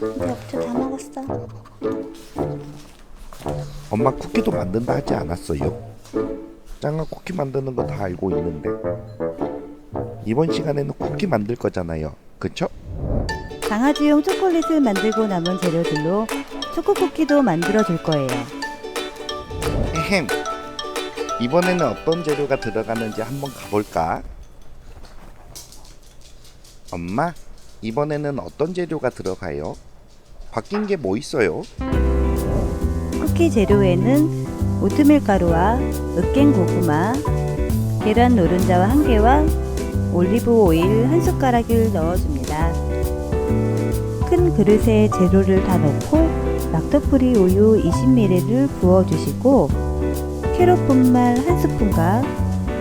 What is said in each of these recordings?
어, 역주 다 먹었어. 엄마 쿠키도 만든다 하지 않았어요? 짱아 쿠키 만드는 거 다 알고 있는데 이번 시간에는 쿠키 만들 거잖아요. 그쵸? 강아지용 초콜릿을 만들고 남은 재료들로 초코쿠키도 만들어 줄 거예요. 에헴. 이번에는 어떤 재료가 들어가는지 한번 가볼까? 엄마, 이번에는 어떤 재료가 들어가요? 바뀐 게 뭐 있어요? 쿠키 재료에는 오트밀 가루와 으깬 고구마, 계란 노른자와 한 개와 올리브 오일 한 숟가락을 넣어줍니다. 큰 그릇에 재료를 다 넣고 락토프리 우유 20ml를 부어주시고 캐럿 분말 한 스푼과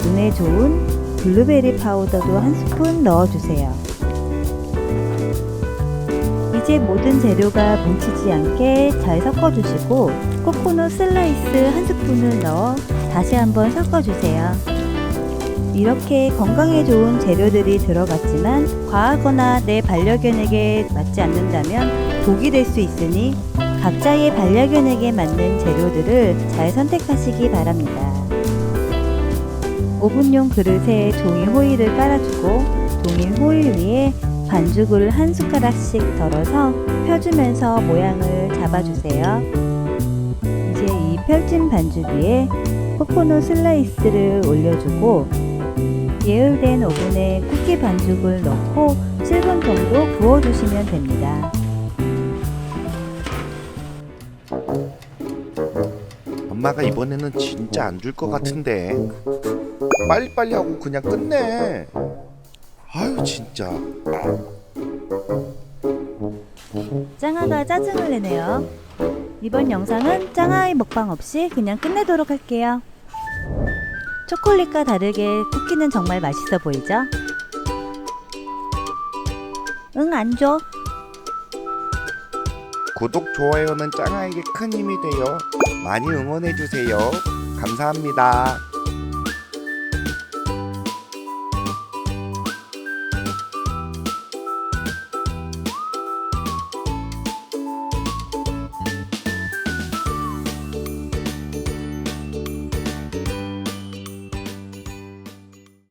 눈에 좋은 블루베리 파우더도 한 스푼 넣어주세요. 이제 모든 재료가 뭉치지 않게 잘 섞어주시고 코코넛 슬라이스 한 스푼을 넣어 다시 한번 섞어주세요. 이렇게 건강에 좋은 재료들이 들어갔지만 과하거나 내 반려견에게 맞지 않는다면 독이 될 수 있으니 각자의 반려견에게 맞는 재료들을 잘 선택하시기 바랍니다. 오븐용 그릇에 종이 호일을 깔아주고 종이 호일 위에 반죽을 한 숟가락씩 덜어서 펴주면서 모양을 잡아주세요. 이제 이 펼친 반죽 위에 코코넛 슬라이스를 올려주고 예열된 오븐에 쿠키 반죽을 넣고 7분 정도 구워주시면 됩니다. 엄마가 이번에는 진짜 안 줄 것 같은데 빨리빨리 하고 그냥 끝내 아유 진짜 짱아가 짜증을 내네요. 이번 영상은 짱아의 먹방 없이 그냥 끝내도록 할게요. 초콜릿과 다르게 쿠키는 정말 맛있어 보이죠? 응, 안 줘. 구독 좋아요는 짱아에게 큰 힘이 돼요 많이 응원해주세요 감사합니다